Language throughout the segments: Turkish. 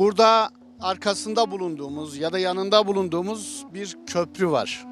Burada arkasında bulunduğumuz ya da yanında bulunduğumuz bir köprü var.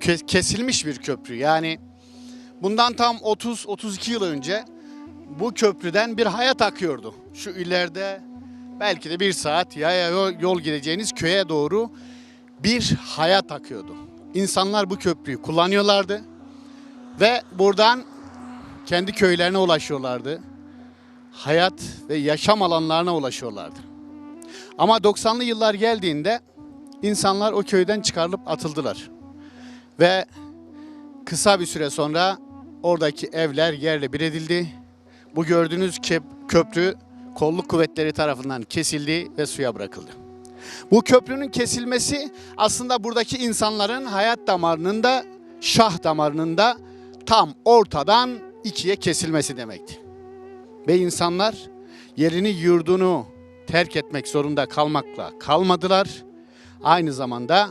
Ke- Kesilmiş bir köprü. Yani bundan tam 30-32 yıl önce bu köprüden bir hayat akıyordu. Şu ileride belki de bir saat yaya yol gideceğiniz köye doğru bir hayat akıyordu. İnsanlar bu köprüyü kullanıyorlardı ve buradan kendi köylerine ulaşıyorlardı. Hayat ve yaşam alanlarına ulaşıyorlardı. Ama 90'lı yıllar geldiğinde insanlar o köyden çıkarılıp atıldılar. Ve kısa bir süre sonra oradaki evler yerle bir edildi. Bu gördüğünüz köprü kolluk kuvvetleri tarafından kesildi ve suya bırakıldı. Bu köprünün kesilmesi aslında buradaki insanların hayat damarının da şah damarının da tam ortadan ikiye kesilmesi demekti. Ve insanlar yerini yurdunu terk etmek zorunda kalmakla kalmadılar. Aynı zamanda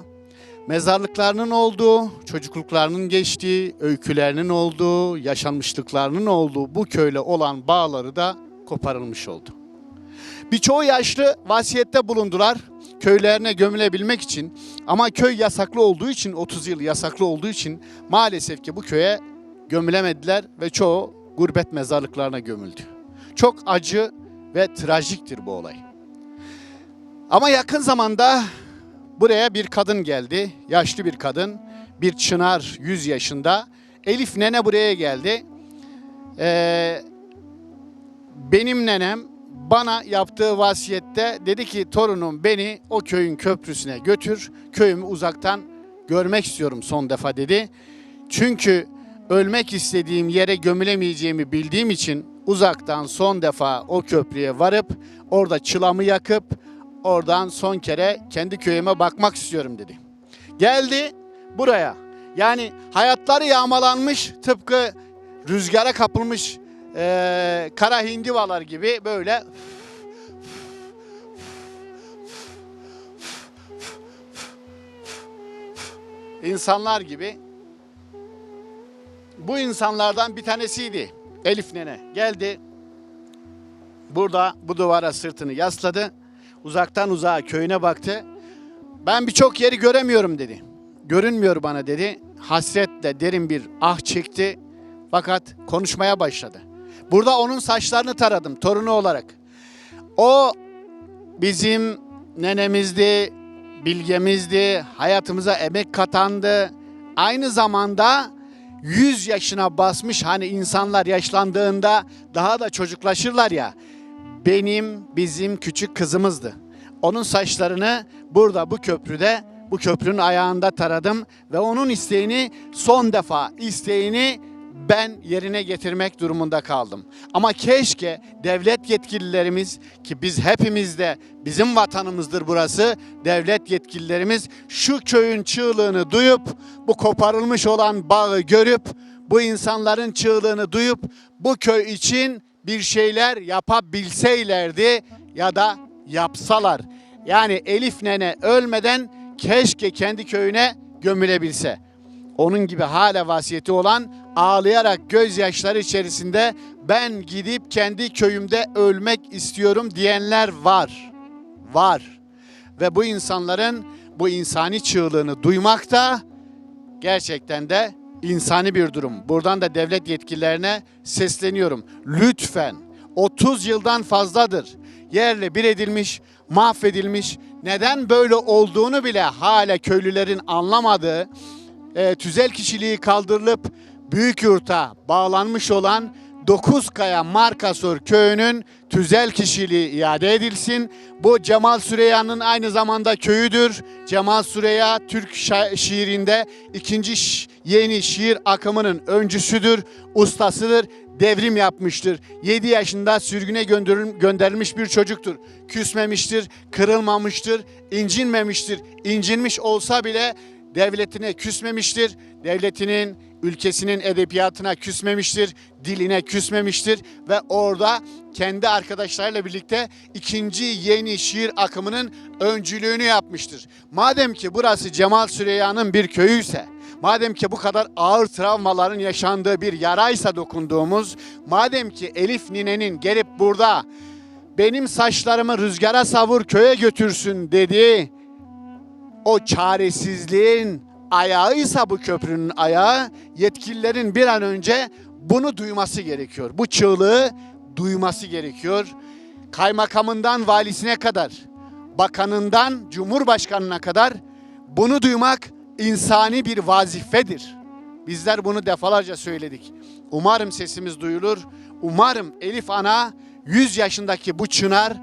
mezarlıklarının olduğu, çocukluklarının geçtiği, öykülerinin olduğu, yaşanmışlıklarının olduğu bu köyle olan bağları da koparılmış oldu. Birçoğu yaşlı vasiyette bulundular köylerine gömülebilmek için ama köy yasaklı olduğu için 30 yıl yasaklı olduğu için maalesef ki bu köye gömülemediler ve çoğu gurbet mezarlıklarına gömüldü. Çok acı ve trajiktir bu olay. Ama yakın zamanda buraya bir kadın geldi. Yaşlı bir kadın. Bir çınar 100 yaşında. Elif nene buraya geldi. Ee, benim nenem bana yaptığı vasiyette dedi ki torunum beni o köyün köprüsüne götür. Köyümü uzaktan görmek istiyorum son defa dedi. Çünkü ölmek istediğim yere gömülemeyeceğimi bildiğim için uzaktan son defa o köprüye varıp orada çılamı yakıp oradan son kere kendi köyüme bakmak istiyorum dedi. Geldi buraya. Yani hayatları yağmalanmış tıpkı rüzgara kapılmış eee, kara hindivalar gibi böyle insanlar gibi bu insanlardan bir tanesiydi Elif nene. Geldi burada bu duvara sırtını yasladı. Uzaktan uzağa köyüne baktı. Ben birçok yeri göremiyorum dedi. Görünmüyor bana dedi. Hasretle derin bir ah çekti. Fakat konuşmaya başladı. Burada onun saçlarını taradım torunu olarak. O bizim nenemizdi, bilgemizdi, hayatımıza emek katandı. Aynı zamanda 100 yaşına basmış hani insanlar yaşlandığında daha da çocuklaşırlar ya. Benim bizim küçük kızımızdı. Onun saçlarını burada bu köprüde bu köprünün ayağında taradım ve onun isteğini son defa isteğini ben yerine getirmek durumunda kaldım. Ama keşke devlet yetkililerimiz ki biz hepimiz de bizim vatanımızdır burası. Devlet yetkililerimiz şu köyün çığlığını duyup bu koparılmış olan bağı görüp bu insanların çığlığını duyup bu köy için bir şeyler yapabilseylerdi ya da yapsalar. Yani Elif nene ölmeden keşke kendi köyüne gömülebilse. Onun gibi hala vasiyeti olan ağlayarak gözyaşları içerisinde ben gidip kendi köyümde ölmek istiyorum diyenler var. Var. Ve bu insanların bu insani çığlığını duymak da gerçekten de insani bir durum. Buradan da devlet yetkililerine sesleniyorum. Lütfen 30 yıldan fazladır yerle bir edilmiş, mahvedilmiş, neden böyle olduğunu bile hala köylülerin anlamadığı, e, tüzel kişiliği kaldırılıp Büyükyurt'a bağlanmış olan Dokuzkaya Markasur köyünün tüzel kişiliği iade edilsin. Bu Cemal Süreyya'nın aynı zamanda köyüdür. Cemal Süreyya Türk şiirinde ikinci yeni şiir akımının öncüsüdür, ustasıdır devrim yapmıştır. 7 yaşında sürgüne gönderilmiş bir çocuktur. Küsmemiştir, kırılmamıştır, incinmemiştir. İncinmiş olsa bile devletine küsmemiştir. Devletinin, ülkesinin edebiyatına küsmemiştir, diline küsmemiştir ve orada kendi arkadaşlarıyla birlikte ikinci yeni şiir akımının öncülüğünü yapmıştır. Madem ki burası Cemal Süreyya'nın bir köyüyse, Madem ki bu kadar ağır travmaların yaşandığı bir yaraysa dokunduğumuz, madem ki Elif Nine'nin gelip burada benim saçlarımı rüzgara savur köye götürsün dedi. O çaresizliğin ayağıysa bu köprünün ayağı yetkililerin bir an önce bunu duyması gerekiyor. Bu çığlığı duyması gerekiyor. Kaymakamından valisine kadar, bakanından cumhurbaşkanına kadar bunu duymak insani bir vazifedir. Bizler bunu defalarca söyledik. Umarım sesimiz duyulur. Umarım Elif Ana 100 yaşındaki bu çınar,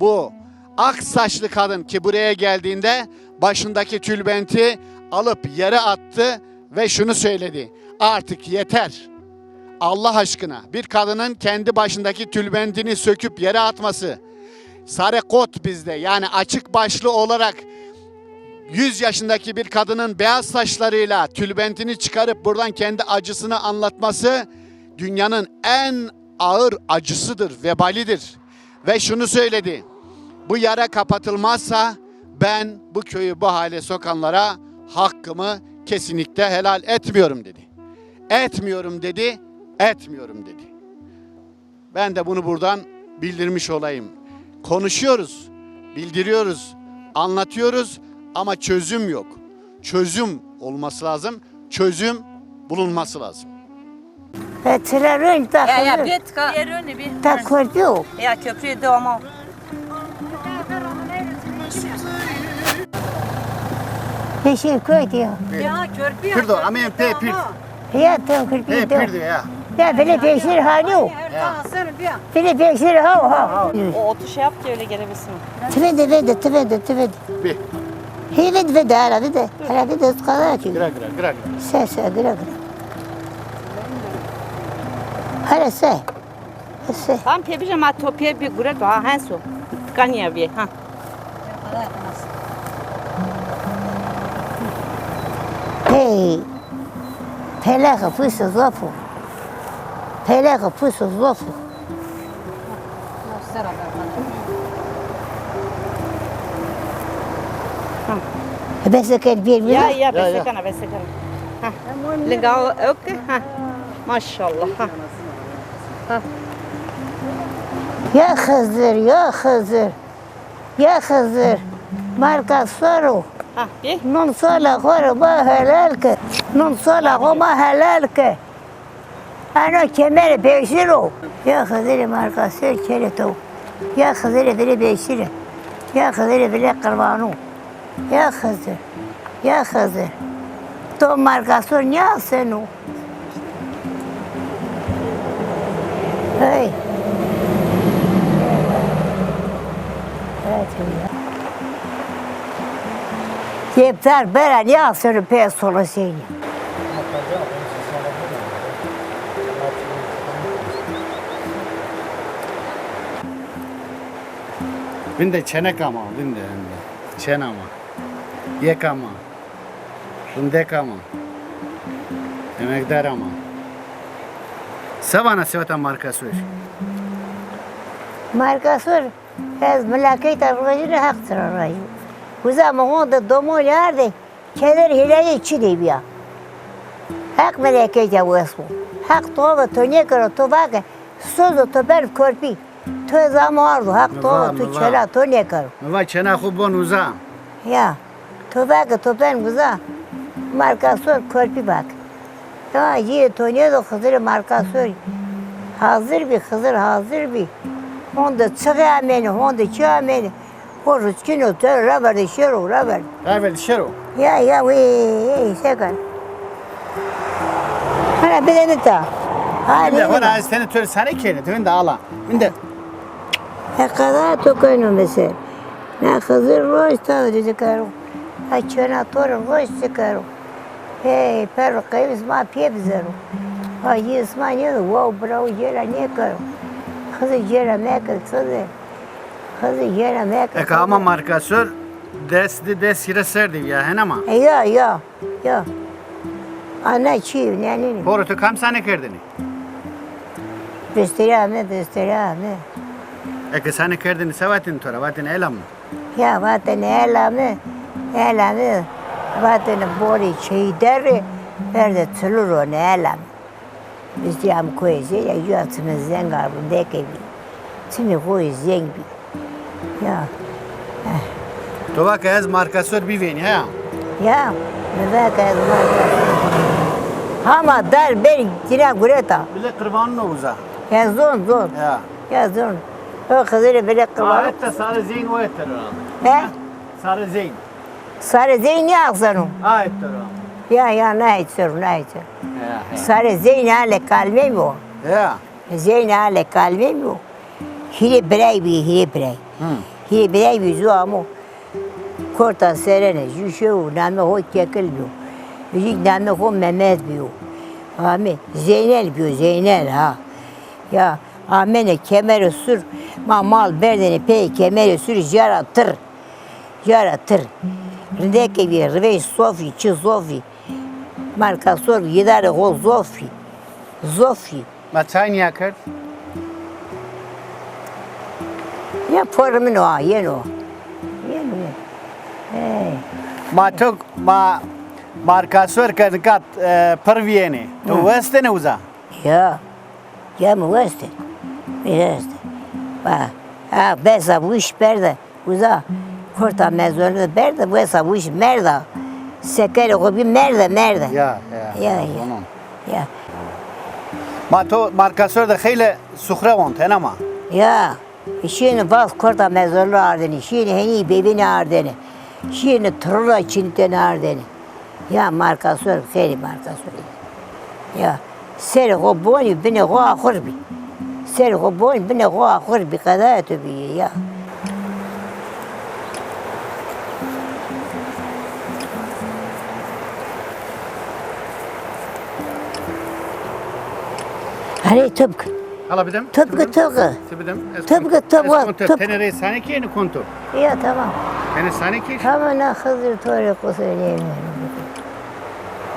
bu ak saçlı kadın ki buraya geldiğinde başındaki tülbenti alıp yere attı ve şunu söyledi. Artık yeter. Allah aşkına bir kadının kendi başındaki tülbentini söküp yere atması, sarı kot bizde yani açık başlı olarak 100 yaşındaki bir kadının beyaz saçlarıyla tülbentini çıkarıp buradan kendi acısını anlatması dünyanın en ağır acısıdır, vebalidir. Ve şunu söyledi. Bu yara kapatılmazsa ben bu köyü bu hale sokanlara hakkımı kesinlikle helal etmiyorum dedi. Etmiyorum dedi, etmiyorum dedi. Ben de bunu buradan bildirmiş olayım. Konuşuyoruz, bildiriyoruz, anlatıyoruz ama çözüm yok. Çözüm olması lazım. Çözüm bulunması lazım. Tren Ja, ja, takılır. bir ska... Bir bir. Takılıyor. Ja, köprüyü de ama. Yeşil köy diyor. Ya köprü Pirdo, amen pe pir. Ya tam kırpıyor. Pe pir ya. Ya böyle peşir hali yok. Böyle peşir hav hav. O otu şey yap ki öyle gelebilsin. Tüvede vede tüvede tüvede. Bi. Hivet vede hala vede. Hala vede ıskala ki. Gra gra gra. Se se gra gra. Hala se. Se. Tam pebije ma topiye bir guret ha henso. Kanya bir ha. Hey. Zofu. Pelaka fısı zofu. Beseket bir mi? Ya ya Ya, ya. besekana besekana. Ha. Legal ok ha. Maşallah ha. Ya Hızır, ya Hızır. Ya Hızır. Marka soru. Ha bir. Non sola koro ma helal ke. Non sola ko ma helal ke. Ano kemer beşir o. Ya Hızır marka sır kere to. Ya Hızır biri beşir. Ya Hızır biri kırbanu. Ya Hızır. Ya Hızır. To marka sor ne sen o? Hey. Evet ya. Yeter beren ya seni pes solu seni. Binde çenek ama, binde binde. Çen ama. Yek ama. Rındek ama. Emekdar ama. Savana sevata marka söz. Markasur ez melaket arvacını haktır arayı. Bu zaman onda domu nerede? Kenar hilali içi değil ya. Hak bu esmu. Hak tova to ne karo to bak. Sözü to ben korpi. To ardu hak tova var. çela to ne karo. Meva çena khubon uza. Ya. To bak to ben buza. Markasur korpi bak. Ya yine to ne de hızır markasur. Hazır bir hızır hazır bir. Onda çıkıyor beni, onda çıkıyor beni. O rüzgün otur, rabar işiyor, rabar. Evvel şero. Ya ya ve sakın. Hala bir de ta. Hadi. bana seni tör sana kere. Binde ala. Binde. Ne kadar tokayno mesela. Ne hızır roş tadı çıkarım. Açına torun roş çıkarım. Hey, perro kayıp ma piye bizerim. Ay isma ne de wow bravo yera ne karım. Hızı yera mekal hızı. Hızı yera mekal. Eka ama marka sör. Des de des hire serdi ya hen ama. E, Ya ya ya. Ana çiğ ne ne. Poro to kam sana kerdini. Gösterame gösterame. Eka sana kerdini sevatin tora vatin elam. Ya vatan elame. Elame. Vatan bori çiğ deri. Perde tülür o ne elam. Biz diyam koyucu ya yatımızdan garbın dekebi. Timi koyu zeng bi. Ya. Tu bak ez markasör bir veni ha. Ya. Mevaka ez Ama dar ben tira gureta. Bile kırvanın ovuza. Ya zon zon. Ya. Ya zon. O kızını bile kıvar. Ayette sarı zeyn o ettir He? Sarı zeyn. Sarı zeyn ne aksanım? Ayettir Ya ya ne içiyor ne içiyor. Ya. Sarı zeyn hale kalbe mi o? Ya. Zeyn hale kalbe mi o? Hile birey bir hile birey. Hile birey bir zu ama. Korta serene, jüşevu, name ho kekil biyo. Yüzük name ho Mehmet biyo. Ame, Zeynel biyo, Zeynel ha. Ya, amene kemeri sür, ma mal berdeni pey bir rivej sofi, çi zofi. Marka sor, yedare ho zofi. Zofi. Ma çay niye kır? Ya formin o, yen o. Yen o. Ma çok ma markasör kır kat pır viyeni. Tu veste ne uza? Ja, ja, me weste. Me weste. Pa, a, besa bu iş berde. Uza, korta mezonu berde, besa bu iş merda. Seker o bir merda, merda. Ya ya. Ya, ya. Ya, Ma to markasör de hele suhre vont hen ama. ya. Şimdi bas korta mezonu ardeni, şimdi heni bebini ardeni. Şimdi trula çinten ardeni. Ya markasör, seri markasör. Ya, seri o boni bine o ahur bi. Seri o boni bine o ahur bi kadar tabii ya. Hani tıpkı, Hala bidim. tıpkı tıpkı. Tıpkı, tıpkı. Tenere sani ki yeni kontu. Ya tamam. Tene sani ki. Tamam ne Hızır Tori söyleyeyim.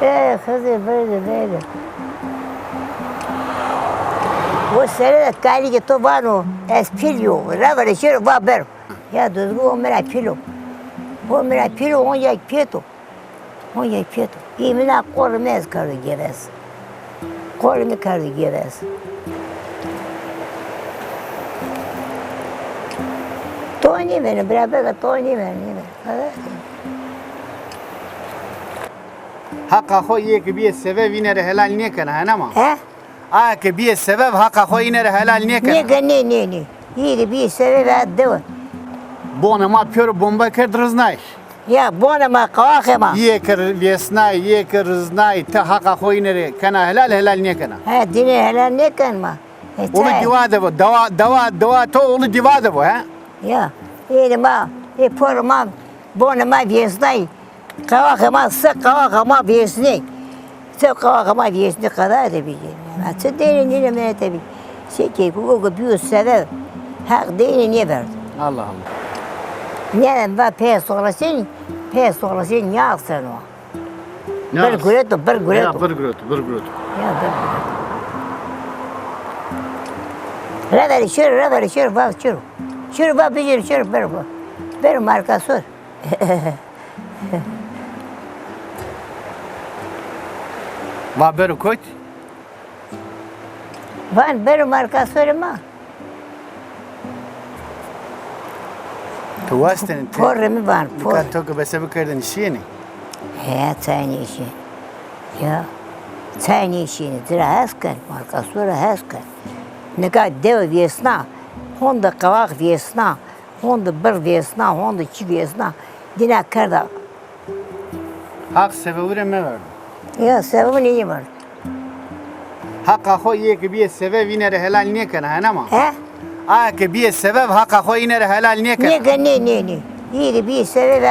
Ee Hızır böyle böyle. Bu sene de kali ki tobano espilio, ravare şero baber. Ya düzgün o mera pilo. O mera pilo on ya pieto. On ya pieto. Karı geves. Kormi karı geves. Tony beni beraber Tony beni. Evet. Hakka ho ye ki bir sebep inere helal niye kana hen ama. He? Aa ki bir sebep hakka ho inere helal niye Ne kana. ne ne ne. İyi bir sebep adı. Bona ma pyor bomba kır drznay. Ya bona ma kawakema. Ye kır liesnay ye kır rznay ta hakka ho inere kana helal helal niye kana. Ha dine helal ne kanma. E, Olu tay. diva de bu. Dava dava dava to olu diva de bu ha. Ya. İyi ma. E porma. Bona ma viesnay. Kawakema sık kawakema viesnay. Sık kawakema viesnay kadar da bir şey. Ha sık dine ne ne tabi. Şey ki bu bu bir sebep. Hak dine ne verdi? Allah Allah. Ne va pes sonrasın. Pes sonrasın ya sen o. Ne Bir gureto, bir Ya gureto. bir grot, bir grot. Ya ben. Rever şur, rever şur, bak şur. Şur bak bir şur, bir bu. Bir marka sor. Va beru koyt. Van bir marka sor ma. Tu vasten. Por mi van, por. Kan to ke bese bekerdin işini. He, tane işi. Ya. Tane işini dira haskan, marka sor haskan. Ne kadar dev viyesna. Honda kavak viyesna. Honda bir viyesna, honda çi viyesna. Dina karda. Hak sebebure me verdi. Ya sebebi neyi var? Hakka ho ye ki bir sebep inere helal niye kana hen ama. He? Aa ki bir sebep hakka ho inere helal niye kana. Ne ne ne ne? İyi bir sebep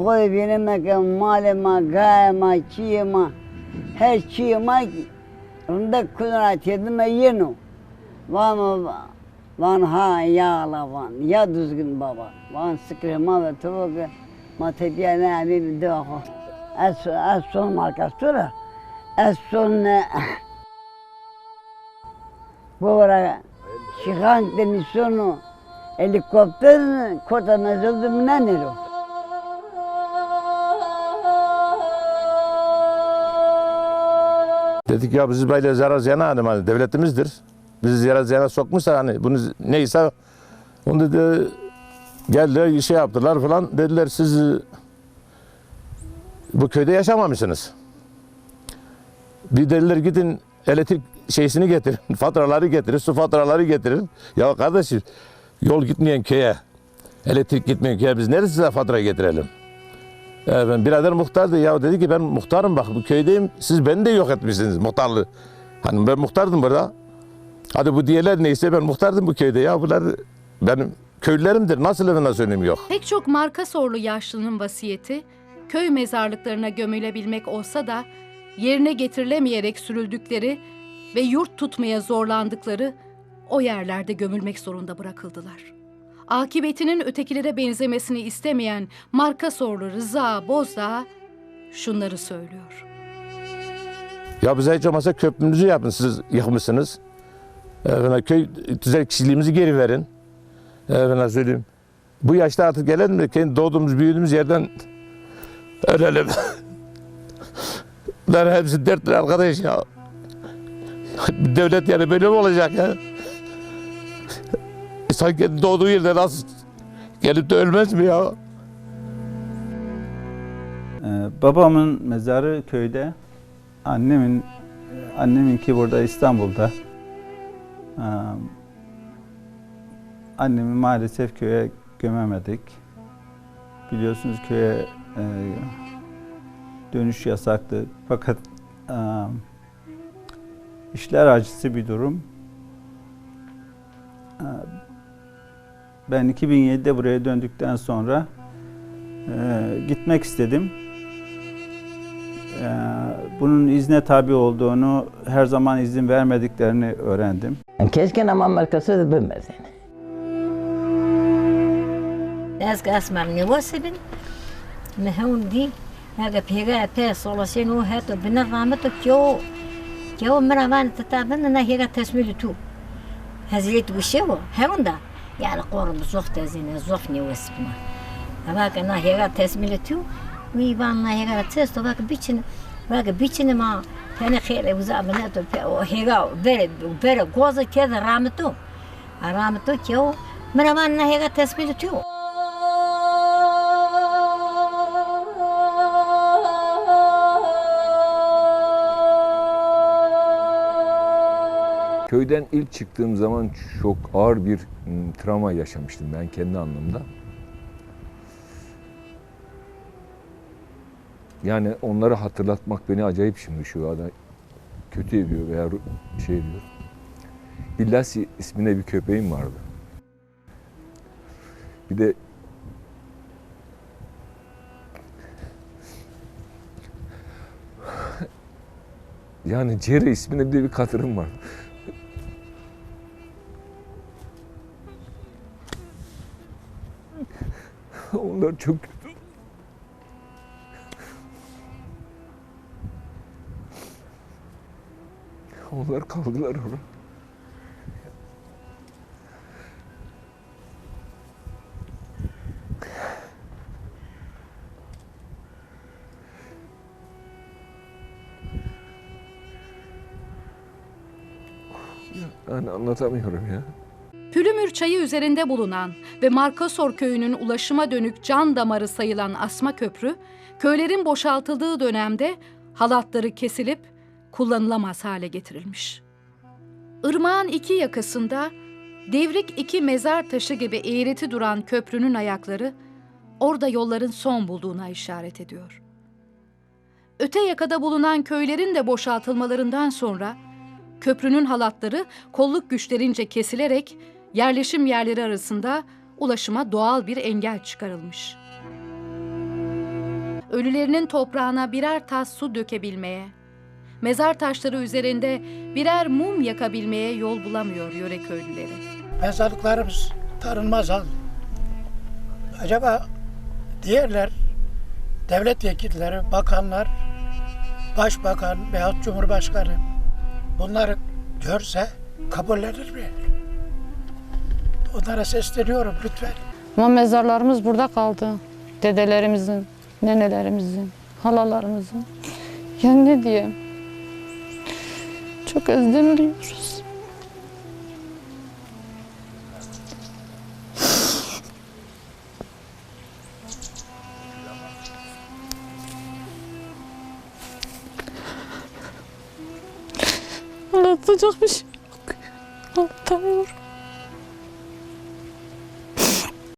hevne koy benim ke malema gayma çiğma her çiğma rında kudrat yedime yenu. Van van ha ya la van. Ya düzgün baba. Van sıkırma ve tavuk ma tepiyene abi as as son markastura as son bu ara çıkan denisyonu helikopter kota nazıldım ne nero Dedik ya bizi böyle zarar ziyana hani, hani devletimizdir. Bizi zarar ziyana sokmuşsa hani bunu neyse onu dedi geldiler şey yaptılar falan dediler siz e, bu köyde yaşamamışsınız. Bir dediler gidin elektrik şeysini getirin, faturaları getirin, su faturaları getirin. Ya kardeşim yol gitmeyen köye, elektrik gitmeyen köye biz nerede size fatura getirelim? Ben birader muhtardı ya dedi ki ben muhtarım bak bu köydeyim siz beni de yok etmişsiniz muhtarlığı. Hani ben muhtardım burada. Hadi bu diyeler neyse ben muhtardım bu köyde ya bunlar benim köylülerimdir nasıl evine söyleyeyim yok. Pek çok marka sorlu yaşlının vasiyeti köy mezarlıklarına gömülebilmek olsa da yerine getirilemeyerek sürüldükleri ve yurt tutmaya zorlandıkları o yerlerde gömülmek zorunda bırakıldılar. Akıbetinin ötekilere benzemesini istemeyen marka sorlu Rıza Bozdağ şunları söylüyor. Ya bize hiç olmazsa köprünüzü yapın siz yıkmışsınız. Efendim, köy güzel kişiliğimizi geri verin. Efendim söyleyeyim. Bu yaşta artık gelelim de kendi doğduğumuz büyüdüğümüz yerden ölelim. Bunlar hepsi dertli arkadaş ya. Devlet yani böyle mi olacak ya? İnsan kendi doğduğu yerde nasıl gelip de ölmez mi ya? Ee, babamın mezarı köyde. Annemin anneminki burada İstanbul'da. Ee, annemi maalesef köye gömemedik. Biliyorsunuz köye e, dönüş yasaktı. Fakat e, işler acısı bir durum. Ee, ben 2007'de buraya döndükten sonra e, gitmek istedim. Ee, bunun izne tabi olduğunu, her zaman izin vermediklerini öğrendim. Keşke ama markası da bilmez yani. Ez asmar nevasibin mehun di هذا بيجا بيس صلاشين وهاتو بنظامته كيو كيو مرامان تتابن انا هيجا تسميل تو هزيت وشو هوندا يعني قرب زوخت زين زوفني وسبنا هواك انا هيغا تسملتو ويبان هيغا تستو باك بيتشن باك بيتشن ما كان خير. بره بناتو هيغا برد وبرد تو. كذا رامتو. رامتو كيو؟ مرمان هيغا تسملتو Köyden ilk çıktığım zaman çok ağır bir m, travma yaşamıştım ben kendi anlamda. Yani onları hatırlatmak beni acayip şimdi şu anda kötü ediyor veya şey ediyor. Billasi isminde bir köpeğim vardı. Bir de yani Cere isminde bir de bir katırım vardı. Onlar çok kötü. Onlar kaldılar orada. Yani anlatamıyorum ya. Çayı üzerinde bulunan ve Markasor köyünün ulaşıma dönük can damarı sayılan Asma Köprü, köylerin boşaltıldığı dönemde halatları kesilip kullanılamaz hale getirilmiş. Irmağın iki yakasında devrik iki mezar taşı gibi eğreti duran köprünün ayakları orada yolların son bulduğuna işaret ediyor. Öte yakada bulunan köylerin de boşaltılmalarından sonra köprünün halatları kolluk güçlerince kesilerek yerleşim yerleri arasında ulaşıma doğal bir engel çıkarılmış. ölülerinin toprağına birer tas su dökebilmeye, mezar taşları üzerinde birer mum yakabilmeye yol bulamıyor yöre köylüleri. Mezarlıklarımız tanınmaz hal. Acaba diğerler, devlet yetkilileri, bakanlar, başbakan veyahut cumhurbaşkanı bunları görse kabullenir mi? Onlara sesleniyorum lütfen. Ama mezarlarımız burada kaldı. Dedelerimizin, nenelerimizin, halalarımızın. Yani ne diyeyim? Çok özlemiyoruz. Anlatacak bir şey yok. Anlatamıyorum.